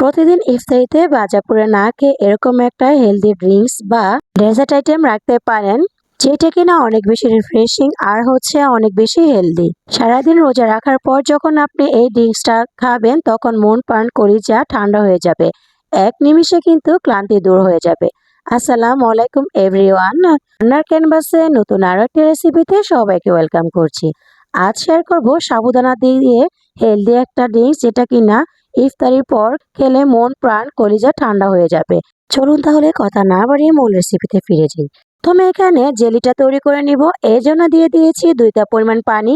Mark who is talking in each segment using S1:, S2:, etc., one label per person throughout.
S1: প্রতিদিন ইফতারিতে বাজাপুরে না খেয়ে এরকম একটা হেলদি ড্রিঙ্কস বা ডেজার্ট আইটেম রাখতে পারেন, যেটা কিনা অনেক বেশি রিফ্রেশিং আর হচ্ছে অনেক বেশি হেলদি সারাদিন রোজা রাখার পর যখন আপনি এই ড্রিঙ্কসটা খাবেন, তখন মন প্রাণ যা ঠান্ডা হয়ে যাবে। এক নিমিষে কিন্তু ক্লান্তি দূর হয়ে যাবে। আসসালামু আলাইকুম এভরিওয়ান রান্নার ক্যানভাসে নতুন আরও একটি রেসিপিতে সবাইকে ওয়েলকাম করছি। আজ শেয়ার করব সাবুদানা দিয়ে হেলদি একটা ড্রিঙ্কস যেটা কিনা ইফতারির পর খেলে মন, প্রাণ, কলিজা ঠান্ডা হয়ে যাবে। চলুন তাহলে কথা না বাড়িয়ে মূল রেসিপিতে ফিরে যাই। প্রথমে এখানে জেলিটা তৈরি করে নিব। এই জন্য দিয়ে দিয়েছি দুই কাপ পরিমাণ পানি।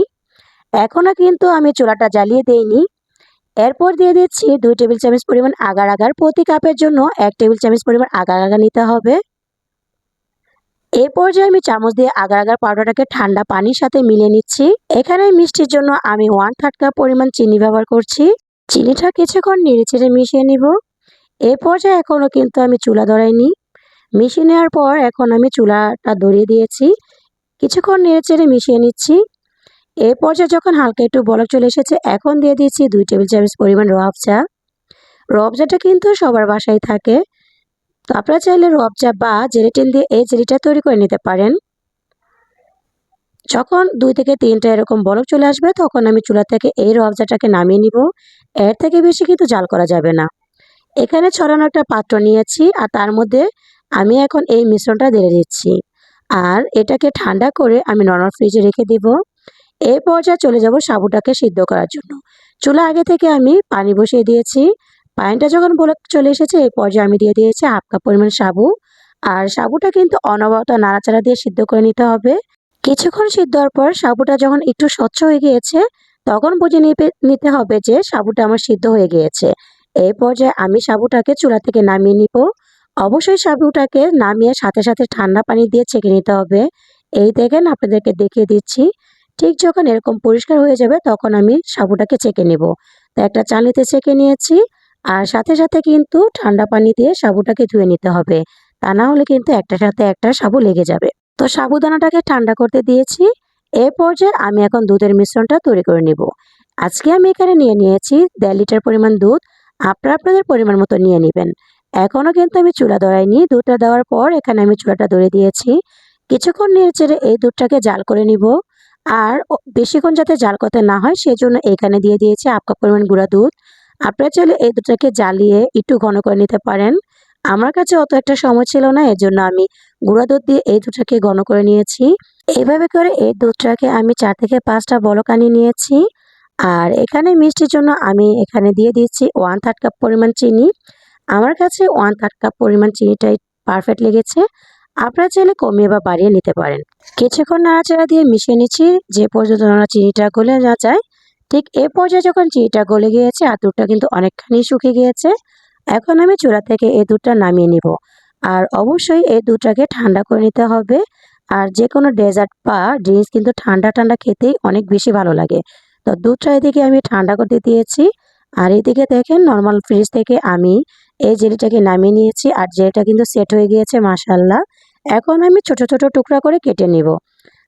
S1: এখনও কিন্তু আমি চুলাটা জ্বালিয়ে দেইনি। এরপর দিয়ে দিচ্ছি দুই টেবিল চামচ পরিমাণ আগার আগার। প্রতি কাপের জন্য এক টেবিল চামচ পরিমাণ আগার আগা নিতে হবে। এই পর্যায়ে আমি চামচ দিয়ে আগার আগার পাউডারটাকে ঠান্ডা পানির সাথে মিলিয়ে নিচ্ছি। এখানে মিষ্টির জন্য আমি ওয়ান থার্ড কাপ পরিমাণ চিনি ব্যবহার করছি। চিনিটা কিছুক্ষণ নেড়ে চেড়ে মিশিয়ে নিব। এ পর্যায়ে এখনও কিন্তু আমি চুলা ধরাইনি। মিশিয়ে নেওয়ার পর এখন আমি চুলাটা ধরিয়ে দিয়েছি। কিছুক্ষণ নেড়ে চেড়ে মিশিয়ে নিচ্ছি। এই পর্যায়ে যখন হালকা একটু বলক চলে এসেছে, এখন দিয়ে দিয়েছি দুই টেবিল চামচ পরিমাণ রবচা রবজাটা কিন্তু সবার বাসায় থাকে। তো আপনারা চাইলে রবজা বা জেলিটিন দিয়ে এই জেলিটা তৈরি করে নিতে পারেন। যখন দুই থেকে তিনটা এরকম বরফ চলে আসবে, তখন আমি চুলা থেকে এই রবজাটাকে নামিয়ে নিব। এর থেকে বেশি কিন্তু জাল করা যাবে না। এখানে ছড়ানো একটা পাত্র নিয়েছি আর তার মধ্যে আমি এখন এই মিশ্রণটা দিয়ে দিচ্ছি। আর এটাকে ঠান্ডা করে আমি নর্মাল ফ্রিজে রেখে দিব। এই পর্যায়ে চলে যাব সাবুটাকে সিদ্ধ করার জন্য। চুলা আগে থেকে আমি পানি বসিয়ে দিয়েছি। পানিটা যখন বলে চলে এসেছে, এই পর্যায়ে আমি দিয়ে দিয়েছি হাফ কাপ পরিমাণ সাবু। আর সাবুটা কিন্তু অনবরত নাড়াচাড়া দিয়ে সিদ্ধ করে নিতে হবে। কিছুক্ষণ সিদ্ধ হওয়ার পর সাবুটা যখন একটু স্বচ্ছ হয়ে গিয়েছে, তখন বুঝে নিতে হবে যে সাবুটা আমার সিদ্ধ হয়ে গিয়েছে। এই পর্যায়ে আমি সাবুটাকে চুলা থেকে নামিয়ে নিব। অবশ্যই সাবুটাকে নামিয়ে সাথে সাথে ঠান্ডা পানি দিয়ে ছেঁকে নিতে হবে। এই দেখেন আপনাদেরকে দেখিয়ে দিচ্ছি। ঠিক যখন এরকম পরিষ্কার হয়ে যাবে, তখন আমি সাবুটাকে ছেঁকে নেব। তো একটা চালিতে ছেঁকে নিয়েছি। আর সাথে সাথে কিন্তু ঠান্ডা পানি দিয়ে সাবুটাকে ধুয়ে নিতে হবে। তা না হলে কিন্তু একটার সাথে একটা সাবু লেগে যাবে। তো সাবুদানাটাকে ঠান্ডা করতে দিয়েছি। এ পর্যায়ে আমি এখন দুধের মিশ্রণটা তৈরি করে নেব। আজকে আমি এখানে নিয়ে নিয়েছি দেড় লিটার পরিমাণ দুধ। আপনারা আপনাদের পরিমাণ মতো নিয়ে নেবেন। এখনও কিন্তু আমি চুলা ধরাইনি। দুধটা দেওয়ার পর এখানে আমি চুলাটা ধরে দিয়েছি। কিছুক্ষণ নিয়ে চেড়ে এই দুধটাকে জাল করে নিব। আর বেশিক্ষণ যাতে জাল করতে না হয়, সেজন্য এখানে দিয়ে দিয়েছি হাফ কাপ পরিমাণ গুঁড়া দুধ। আপনারা চাইলে এই দুধটাকে জ্বালিয়ে একটু ঘন করে নিতে পারেন। আমার কাছে অত একটা সময় ছিল না এর জন্য আমি গুঁড়া দুধ দিয়ে এই দুধটাকে ঘন করে নিয়েছি। এইভাবে করে এই দুধটাকে আমি চার থেকে পাঁচটা বলক আনিয়ে নিয়েছি। আর এখানে মিষ্টির জন্য আমি এখানে দিয়ে দিচ্ছি ওয়ান থার্ড কাপ পরিমাণ চিনি। আমার কাছে ওয়ান থার্ড কাপ পরিমাণ চিনিটাই পারফেক্ট লেগেছে। আপনারা চাইলে কমিয়ে বা বাড়িয়ে নিতে পারেন। কিছুক্ষণ নাড়াচাড়া দিয়ে মিশিয়ে নিচ্ছি, যে পর্যন্ত না চিনিটা গলে না যায়। ঠিক এ পর্যায়ে যখন চিনিটা গলে গিয়েছে, আর দুধটা কিন্তু অনেকখানি শুকিয়ে গিয়েছে এখন আমি চূড়া থেকে এই দুধটা নামিয়ে নিব। আর অবশ্যই এই দুধটাকে ঠান্ডা করে নিতে হবে। আর যে কোনো ডেজার্ট বা ড্রিঙ্কস কিন্তু ঠান্ডা ঠান্ডা খেতেই অনেক বেশি ভালো লাগে। তো দুধটা এদিকে আমি ঠান্ডা করতে দিয়েছি। আর এদিকে দেখেন নর্মাল ফ্রিজ থেকে আমি এই জেলিটাকে নামিয়ে নিয়েছি। আর জেলিটা কিন্তু সেট হয়ে গিয়েছে মাসাল্লাহ এখন আমি ছোট ছোট টুকরা করে কেটে নিব।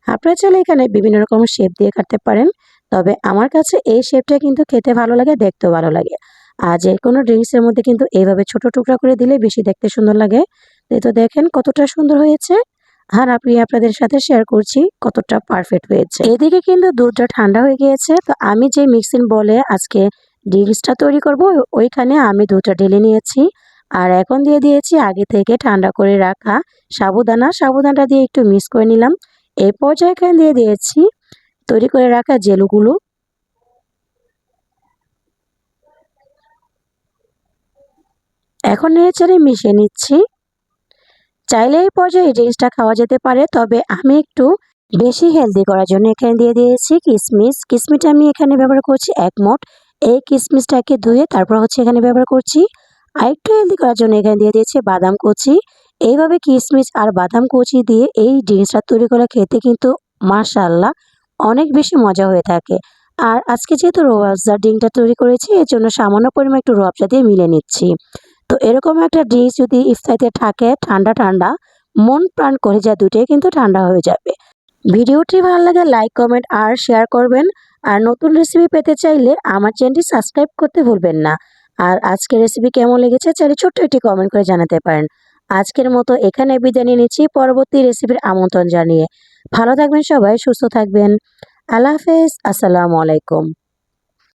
S1: আপনারা চাইলে এখানে বিভিন্ন রকম শেপ দিয়ে কাটতে পারেন। তবে আমার কাছে এই শেপটা কিন্তু খেতে ভালো লাগে, দেখতেও ভালো লাগে। আর যে কোনো ড্রিঙ্কসের মধ্যে কিন্তু এইভাবে ছোট টুকরা করে দিলে বেশি দেখতে সুন্দর লাগে। এই তো দেখেন কতটা সুন্দর হয়েছে। আর আপনি আপনাদের সাথে শেয়ার করছি কতটা পারফেক্ট হয়েছে। এদিকে কিন্তু দুধটা ঠান্ডা হয়ে গিয়েছে। তো আমি যে মিক্সিং বলে আজকে ড্রিঙ্কসটা তৈরি করব, ওইখানে আমি দুধটা ঢেলে নিয়েছি। আর এখন দিয়ে দিয়েছি আগে থেকে ঠান্ডা করে রাখা সাবুদানা। সাবুদানাটা দিয়ে একটু মিক্স করে নিলাম। এই পর্যায়ে এখানে দিয়ে দিয়েছি তৈরি করে রাখা জেলুগুলো। এখন নেড়েচেড়ে মিশিয়ে নিচ্ছি। চাইলে এই পর্যায়ে এই জিনিসটা খাওয়া যেতে পারে, তবে আমি একটু বেশি হেলদি করার জন্য এখানে দিয়ে দিয়েছি কিসমিস। কিসমিসটা আমি এখানে ব্যবহার করছি এক মোট। এই কিসমিসটাকে ধুয়ে তারপর হচ্ছে এখানে ব্যবহার করছি আর একটু হেলদি করার জন্য এখানে দিয়ে দিয়েছি বাদাম কুচি। এইভাবে কিসমিস আর বাদাম কুচি দিয়ে এই জিনিসটা তৈরি করে খেতে কিন্তু মাশাল্লাহ অনেক বেশি মজা হয়ে থাকে। আর আজকে যেহেতু রোয়াবজা ডিমটা তৈরি করেছি, এর জন্য সামান্য পরিমাণ একটু রোয়াবজা দিয়ে মিলে নিচ্ছি। তো এরকম একটা ড্রিঙ্কস যদি ইফতারিতে থাকে, ঠান্ডা ঠান্ডা, মন প্রাণ করে যায় দুটোই কিন্তু ঠান্ডা হয়ে যাবে। ভিডিওটি ভালো লাগে লাইক কমেন্ট আর শেয়ার করবেন। আর নতুন রেসিপি পেতে চাইলে আমার চ্যানেলটি সাবস্ক্রাইব করতে ভুলবেন না। আর আজকের রেসিপি কেমন লেগেছে চাইলে ছোট্ট একটি কমেন্ট করে জানাতে পারেন। আজকের মতো এখানে বিদায় নিয়ে নিচ্ছি পরবর্তী রেসিপির আমন্ত্রণ জানিয়ে। ভালো থাকবেন সবাই, সুস্থ থাকবেন। আল্লাহ হাফেজ, আসসালামু আলাইকুম।